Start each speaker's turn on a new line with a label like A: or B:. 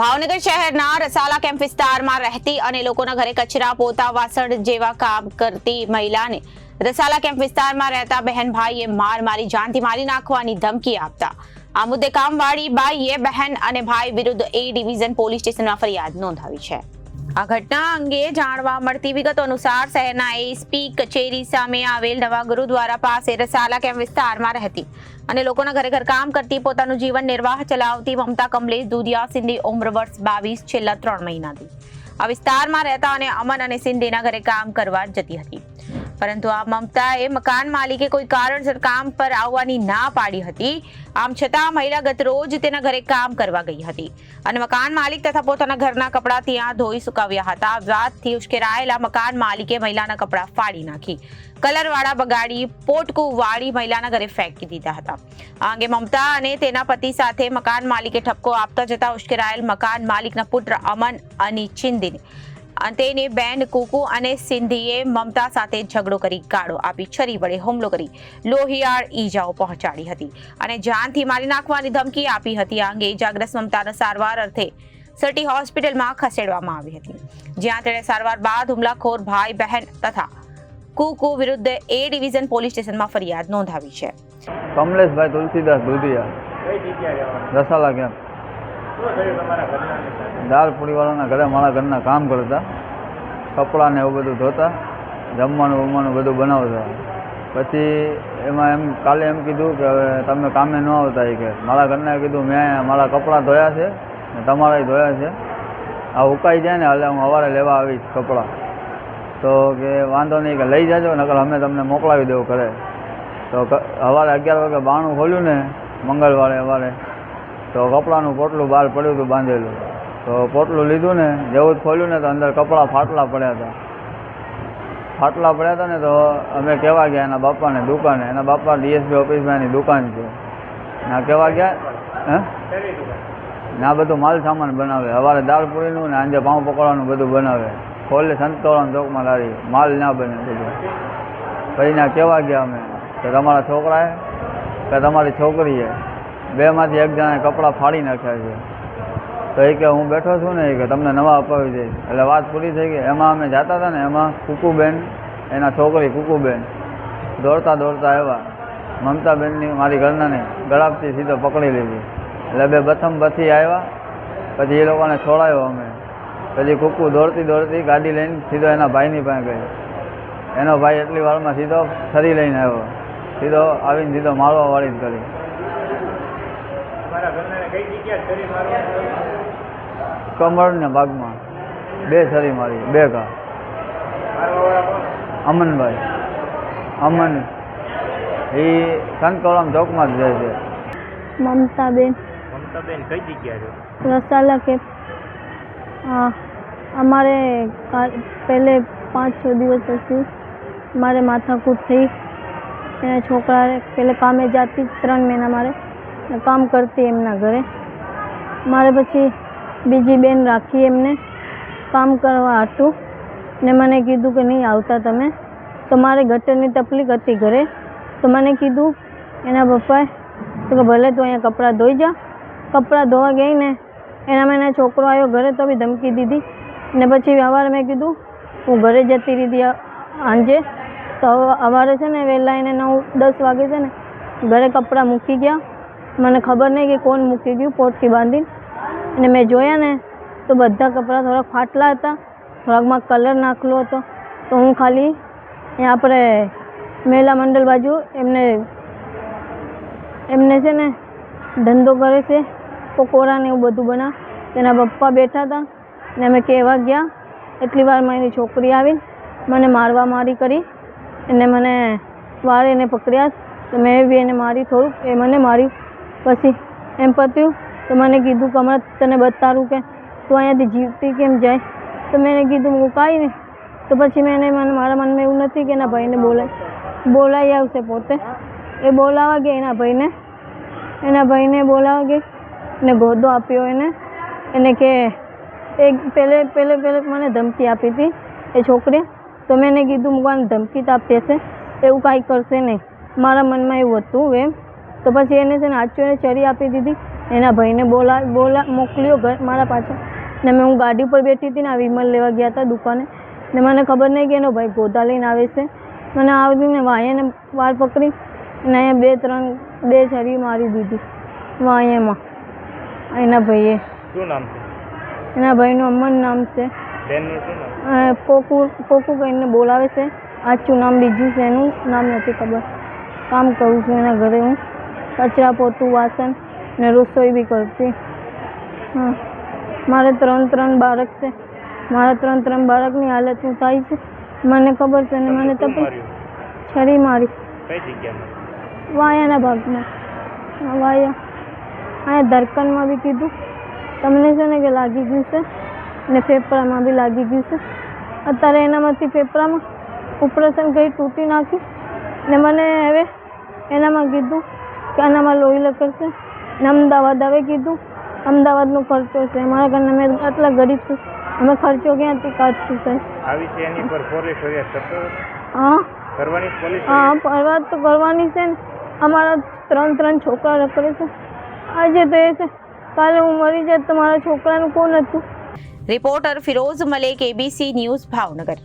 A: ભાવનગર શહેરના રસાલા કેમ્પ વિસ્તારમાં રહેતી અને લોકોના ઘરે કચરા પોતા વાસણ જેવા કામ કરતી મહિલાને રસાલા કેમ્પ વિસ્તારમાં રહેતા બહેનભાઈએ માર મારી જાનથી મારી નાખવાની ધમકી આપતા. આ મુદ્દે કામવાળી બાઈએ બહેન અને ભાઈ વિરુદ્ધ એ ડિવિઝન પોલીસ સ્ટેશનમાં ફરિયાદ નોંધાવી છે. આ ઘટના અંગે જાણવા મળતી વિગતો અનુસાર શહેરના એસપી કચેરી સામે આવેલ નવા ગુરુદ્વારા પાસે રસાલા કેમ્પ વિસ્તારમાં રહેતી અને લોકોના ઘરે ઘર કામ કરતી પોતાનું જીવન નિર્વાહ ચલાવતી મમતા કમલેશ દુધિયા સિંધી ઉમ્ર વર્ષ બાવીસ છેલ્લા ત્રણ મહિનાથી. આ વિસ્તારમાં રહેતા અને અમન અને સિંધીના ઘરે કામ કરવા જતી હતી. પરંતુ આ મમતાએ મકાન માલિકે કોઈ કારણસર કામ પર આવવાની ના પાડી હતી. આમ છતાં મહિલા ગત રોજ તેના ઘરે કામ કરવા ગઈ હતી. અને મકાન માલિક તથા પોતાના ઘરના કપડાં ત્યાં ધોઈ સુકાવ્યા હતા. વાતથી ઉશ્કેરાયેલા મકાન માલિકે મહિલાના કપડાં ફાડી નાખી. કલરવાળા બગાડી પોટકું વાળી મહિલાના ઘરે ફેંકી દીધા હતા. આ અંગે મમતા અને તેના પતિ સાથે મકાન માલિકે ઠપકો આપતા જતા ઉશ્કેરાયેલ મકાન માલિકના પુત્ર અમન અને ચિંદીને અને તેની બેન કુકુ અને સિંધીએ મમતા સાથે ઝઘડો કરી ગાળો આપી છરી વડે હુમલો કરી લોહિયાળ ઈજાઓ પહોંચાડી હતી અને જાનથી મારી નાખવાની ધમકી આપી હતી. આ અંગે ઇજાગ્રસ્ત મમતાને સારવાર અર્થે સિટી હોસ્પિટલમાં ખસેડવામાં આવી હતી. જ્યાં તેણે સારવાર બાદ હુમલાખોર ભાઈ બહેન તથા કુકુ વિરુદ્ધ એ ડિવિઝન પોલીસ સ્ટેશનમાં ફરિયાદ નોંધાવી છે.
B: કમલેશભાઈ તુલસીદાસ દુધિયા. રસાલા કેમ દાળ પૂરીવાળાના ઘરે મારા ઘરના કામ કરતા, કપડાં ને એવું બધું ધોતા, જમવાનું બમવાનું બધું બનાવતા. પછી એમાં એમ, કાલે એમ કીધું કે હવે તમે કામે ન આવતા એ કે, મારા ઘરના કીધું મેં મારા કપડાં ધોયા છે, ને તમારા ધોયા છે. આ ઉકાઈ જાય ને, એટલે હું સવારે લેવા આવીશ કપડાં. તો કે વાંધો નહીં કે લઈ જાજો, નકર અમે તમને મોકલાવી દેવું ઘરે. તો સવારે અગિયાર વાગે બાણું ખોલ્યું ને, મંગળવારે સવારે તો કપડાનું પોટલું બહાર પડ્યું હતું બાંધેલું. તો પોટલું લીધું ને, જેવું જ ખોલ્યું ને તો અંદર કપડાં ફાટલા પડ્યા હતા. ફાટલા પડ્યા હતા ને તો અમે કહેવા ગયા એના બાપાને દુકાને. એના બાપા ડીએસપી ઓફિસમાં એની દુકાન છે. ના કહેવા ગયા? હે? ને બધું માલ સામાન બનાવે. સવારે દાળ પૂરીનું ને આંજે પાઉં પકડવાનું બધું બનાવે. ખોલે સંતોળાનું ચોકમાં લારી. માલ ના બને બધું. પછી ના કહેવા ગયા અમે? કે તમારા છોકરાએ? કે તમારી છોકરીએ? બેમાંથી એક જણાએ કપડાં ફાડી નાખ્યા છે. તો એ કે હું બેઠો છું ને એ કે તમને નવા અપાવી દઈશ. એટલે વાત પૂરી થઈ ગઈ. એમાં અમે જતા હતા ને એમાં કુકુબેન, એના છોકરી કુકુબેન દોડતા દોડતા આવ્યા. મમતાબેનની મારી ઘરનાને ગળાપથી સીધો પકડી લીધી. એટલે બે પ્રથમ પછી આવ્યા. પછી એ લોકોને છોડાયો અમે. પછી કુકુ દોડતી દોડતી ગાડી લઈને સીધો એના ભાઈની પાસે ગઈ. એનો ભાઈ એટલી વારમાં સીધો છરી લઈને આવ્યો. સીધો આવીને સીધો મારવા વાળી જ કરી
C: તમારા ઘરના કઈ જગ્યાએ શરીર મારવાનું
B: કમળને ભાગમાં બે છરી મારી બે ઘા. અમનભાઈ. અમન. એ સંતકોળમ ચોકમાં જ રહે છે.
D: મમતાબેન.
C: મમતાબેન કઈ જગ્યાએ છે
D: રસાલા કે અમારે કા- પહેલે પાંચ છ દિવસ પછી મારે માથાકૂટ થઈ. એના છોકરાએ પહેલે કામે જાતી ત્રણ મહિના મારે. કામ કરતી એમના ઘરે. મારે પછી બીજી બેન રાખી એમને કામ કરવા હતું ને મને કીધું કે નહીં આવતા તમે. તો મારે ગટરની તકલીફ હતી ઘરે. તો મને કીધું એના પપ્પાએ તો કે ભલે તું અહીંયા કપડાં ધોઈ જા. કપડાં ધોવા ગઈ ને એનામાં એના છોકરો આવ્યો ઘરે તો બી ધમકી દીધી. ને પછી સવારે મેં કીધું, હું ઘરે જતી આ- સાંજે તો અવારે છે ને વહેલા એને નવ દસ વાગે છે ને ઘરે કપડાં મૂકી ગયા. મને ખબર નહીં કે કોણ મૂકી ગયું પોટથી બાંધીને. અને મેં જોયા ને, તો બધા કપડાં થોડાક ફાટલા હતા. થોડાકમાં કલર નાખેલો હતો. તો હું ખાલી આપણે મહિલા મંડળ બાજુ એમને એમને છે ને ધંધો કરે છે, પકોડા ને એવું બધું બનાવ. તેના પપ્પા બેઠા હતા ને અમે કહેવા ગયા, એટલી વારમાં એની છોકરી આવી, મને મારવા મારી કરી. એને મને વારે એને પકડ્યા. તો મેં બી એને મારી થોડુંક, એ મને માર્યું. પછી એમ પત્યું, તો મને કીધું કે હમણાં તને બતાડું કે તું અહીંયાથી જીવતી કેમ જાય? તો મેં એને કીધું, હું કાંઈ નહીં. તો પછી મેં એને મને, મારા મનમાં એવું નથી કે એના ભાઈને બોલાય. બોલાઈ આવશે પોતે. એ બોલાવા ગયા એના ભાઈને. એના ભાઈને બોલાવા ગઈ એને ગોદો આપ્યો એને. એને કે એક પહેલે પહેલે પહેલે મને ધમકી આપી હતી એ છોકરીએ. તો મેં એને કીધું મૂકવાની ધમકી તો આપતી હશે. એવું કાંઈ કરશે નહીં. મારા મનમાં એવું હતું એમ. તો પછી એને છે ને આચો એને ચરી આપી દીધી. એના ભાઈને બોલા બોલા મોકલ્યો ઘર મારા પાછળ. ને મેં હું ગાડી પર બેઠી હતી ને આ વિમલ લેવા ગયા હતા દુકાને. ને મને ખબર નહીં કે એનો ભાઈ ગોતા લઈને આવે છે. મને આવીને વાયાને વાળ પકડી અને અહીંયા બે ત્રણ બે છરી મારી દીધી. વાયામાં એના ભાઈએ.
C: શું નામ છે?
D: એના ભાઈનું અમન નામ છે. કોકુ કોકુ કહીને બોલાવે છે. આચું નામ બીજું છે એનું? નામ નથી ખબર. કામ કરું છું એના ઘરે હું. કચરા પોતું વાસણ ને રસોઈ બી કરતી. હા. મારે ત્રણ ત્રણ બાળક છે. મારા ત્રણ ત્રણ બાળકની હાલત હું થાય છે? મને ખબર છે ને મને
C: તપ
D: છરી મારી. વાયાના ભાગમાં. વાયા. અહીંયા ધરકનમાં બી કીધું. તમને છે ને કે લાગી ગયું છે? ને ફેફડામાં બી લાગી ગયું છે. અત્યારે એનામાંથી ફેફડામાં ઓપરેશન કંઈ તૂટી નાખ્યું? ને મને હવે એનામાં કીધું કે નામાં લોહી લકડશે ને અમદાવાદ હવે કીધું. અમદાવાદનો ખર્ચો છે. મારા ઘરના મેં આટલા ગરીબ છું. અમે ખર્ચો ક્યાંથી કાઢશું સાહેબ?
C: આવી છે એની પર પોલીસ
D: હા?
C: કરવાની પોલીસ
D: હા ફરવા તો કરવાની છે ને. અમારા ત્રણ ત્રણ છોકરા રખડે છે. આજે તો એ છે. કાલે હું મરી જાય તો મારા છોકરાનું કોણ હતું?
A: Reporter Firoz Malek ABC news Bhavnagar.